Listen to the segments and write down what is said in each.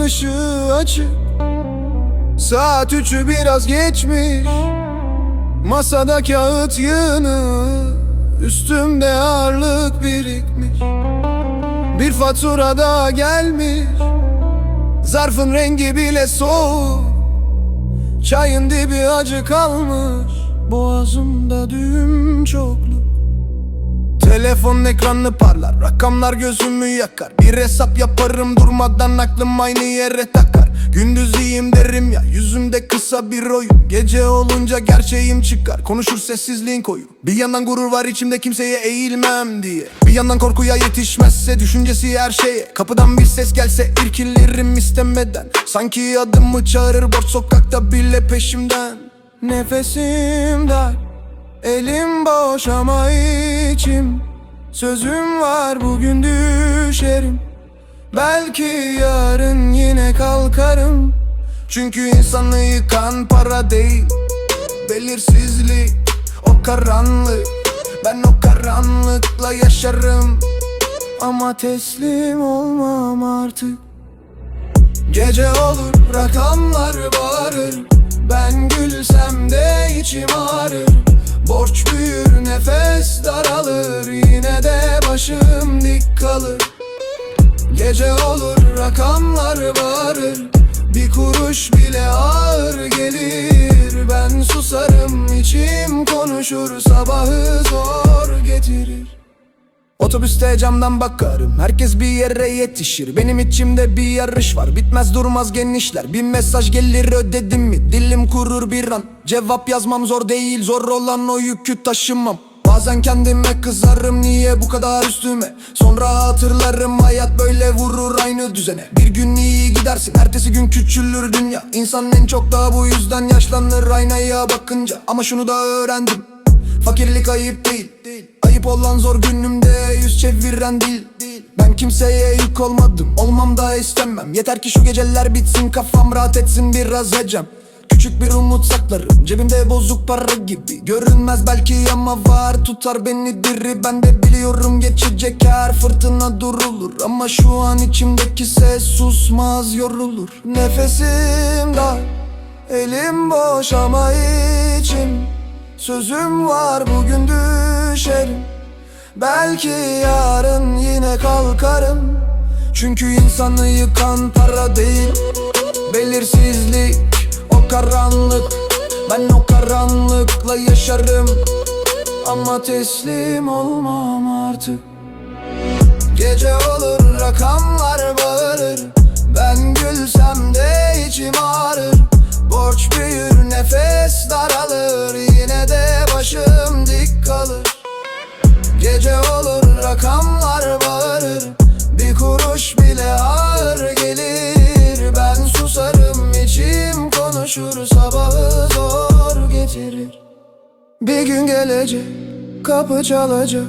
ışığı açık. Saat üçü biraz geçmiş. Masada kağıt yığını Üstümde ağırlık birikmiş. Bir fatura daha gelmiş. Zarfın rengi bile soğuk. Çayın dibi acı kalmış. Boğazımda düğüm çoklu Telefonun ekranı parlar Rakamlar gözümü yakar. Bir hesap yaparım durmadan aklım aynı yere takar. Gündüz iyiyim derim ya Yüzümde kısa bir oyun. Gece olunca gerçeğim çıkar Konuşur sessizliğin koyu. Bir yandan gurur var içimde kimseye eğilmem diye. Bir yandan korkuya yetişmezse Düşüncesi her şeye. Kapıdan bir ses gelse irkilirim istemeden. Sanki adımı çağırır Borç sokakta bile peşimden. Nefesim dar Elim boş ama içim. Sözüm var bugün düşerim. Belki yarın yine kalkarım. Çünkü insanı yıkan para değil Belirsizlik. O karanlık Ben o karanlıkla yaşarım. Ama teslim olmam artık. Gece olur rakamlar bağırır Ben gülsem de içim ağrır nefes daralır Yine de başım dik kalır. Gece olur rakamlar bağırır Bir kuruş bile ağır gelir. Ben susarım içim konuşur Sabahı zor getirir. Otobüste camdan bakarım Herkes bir yere yetişir. Benim içimde bir yarış var Bitmez durmaz genişler. Bir mesaj gelir ödedim mi? Dilim kurur bir an. Cevap yazmam zor değil Zor olan o yükü taşımam Bazen kendime kızarım niye bu kadar üstüme? Sonra hatırlarım hayat böyle vurur aynı düzene. Bir gün iyi gidersin ertesi gün küçülür dünya. İnsan en çok da bu yüzden yaşlanır aynaya bakınca. Ama şunu da öğrendim Fakirlik ayıp değil. Ayıp olan zor günümde yüz çeviren dil. Ben kimseye yük olmadım Olmam da istemem. Yeter ki şu geceler bitsin Kafam rahat etsin biraz ecem Küçük bir umut saklarım Cebimde bozuk para gibi. Görünmez belki ama var Tutar beni diri. Ben de biliyorum geçecek her fırtına durulur. Ama şu an içimdeki ses susmaz yorulur. Nefesim dar Elim boş ama içim. Sözüm var bugün düşerim. Belki yarın yine kalkarım. Çünkü insanı yıkan para değil Belirsizlik karanlık. Ben o karanlıkla yaşarım. Ama teslim olmam artık. Gece olur rakamlar bağırır. Ben gülsem de içim ağrır. Borç büyür nefes daralır. Yine de başım dik kalır. Gece olur rakamlar Sabahı zor getirir. Bir gün gelecek kapı çalacak.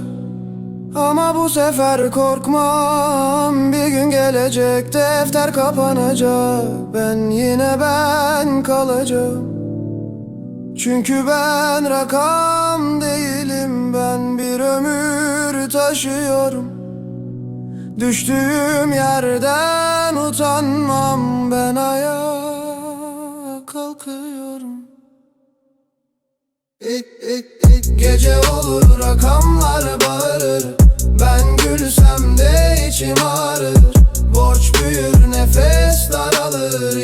Ama bu sefer korkmam. Bir gün gelecek defter kapanacak. Ben yine ben kalacağım. Çünkü ben rakam değilim. Ben bir ömür taşıyorum. Düştüğüm yerden utanmam. Ben ayağa Gece olur rakamlar bağırır. Ben gülsem de içim ağrır. Borç büyür nefes daralır